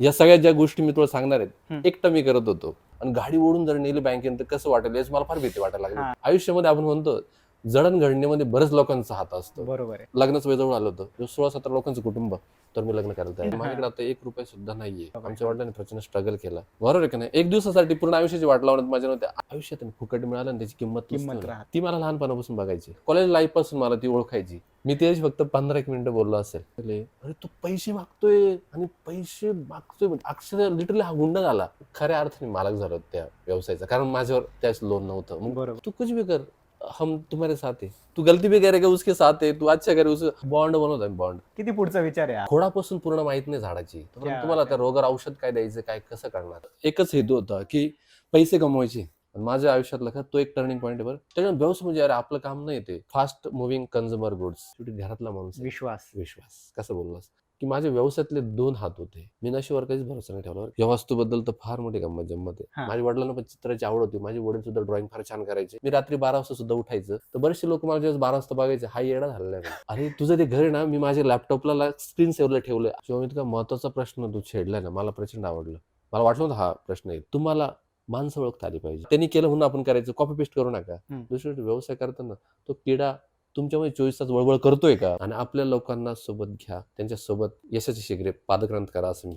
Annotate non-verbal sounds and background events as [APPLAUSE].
या सगळ्या ज्या गोष्टी मी तुला सांगणार आहेत. एकटा मी करत होतो आणि गाडी ओढून जर नेली बँकेत तर कसं वाटेल याची मला फार भीती वाटायला लागली. आयुष्यामध्ये आपण म्हणतो जडणघडणीमध्ये बरेच लोकांचा हात असतो. बरोबर आहे. लग्नाचं वय जवळ आलं होतं. सोळा सतरा लोकांचं कुटुंब तर मी लग्न करायला तयार. माझ्याकडे आता एक रुपये सुद्धा नाहीये. आमच्या वडिलांनी प्रचंड स्ट्रगल केला. बरोबर आहे का नाही? एक दिवसासाठी पूर्ण आयुष्याची वाट लावण्यात माझ्या नव्हते आयुष्यात फुकट मिळालं आणि त्याची किंमत. ती मला लहानपणापासून बघायची. कॉलेज लाईफपासून मला ती ओळखायची. मी त्याची फक्त पंधरा एक मिनिटं बोललो असेल. अरे तू पैसे मागतोय आणि पैसे मागतोय म्हणजे अक्षर लिटरली हा गुंड झाला. खऱ्या अर्थाने मालक झालो त्या व्यवसायाचा. कारण माझ्यावर त्याच लोन नव्हतं. मग तू कुछ भी कर. हम तुम्हारे साथ है। तू गलती भी करेगा उसके साथ है। तू अच्छा करे उस बॉन्ड बनवत आहे बॉन्ड किती पुढचा विचार आहे हा? खोडापासून पूर्ण माहीत नाही झाडाची. तर तुम्हाला त्या रोगावर औषध काय द्यायचं काय कसं करणार? एकच हेतू होता की पैसे कमवायचे. आणि माझ्या आयुष्यातला का तो एक टर्निंग पॉईंट आहे बरं. त्याच्यात व्यवसाय म्हणजे अरे आपलं काम नाही ते. फास्ट मुव्हिंग कन्झ्युमर गुड्स शेवटी घरातला माणूस आहे. विश्वास. विश्वास. कसं बोललास? की माझ्या व्यवसायातले दोन हात होते. मी नशीवर काहीच भरोसा नाही ठेवला या वास्तूबद्दल तर फार मोठी गंमत जम्मत आहे. माझ्या वडिलांना पण चित्राची आवड होती. माझे वडील सुद्धा ड्रॉइंग फार छान करायचे. मी रात्री बारा वाजता सुद्धा उठायचं. तर बरेचसे लोक मला जेव्हा बारा वाजता बघायचे हा येडा झालेला [LAUGHS] अरे तुझं ते घर ना मी माझ्या लॅपटॉपला स्क्रीन सेव्हरला ठेवलं मी इतका महत्त्वाचा प्रश्न तू छेडलाय ना मला प्रचंड आवडलं. मला वाटलं होतं हा प्रश्न आहे. तुम्हाला माणसं ओळखता आली पाहिजे. त्यांनी केलं म्हणून आपण करायचं. कॉपी पेस्ट करू नका. दुसरी व्यवसाय करताना तो किडा तुमच्यामध्ये चोवीस तास वळवळ करतोय का? आणि आपल्या लोकांना सोबत घ्या. त्यांच्यासोबत यशाची शिगरे पादक्रांत करा असं मी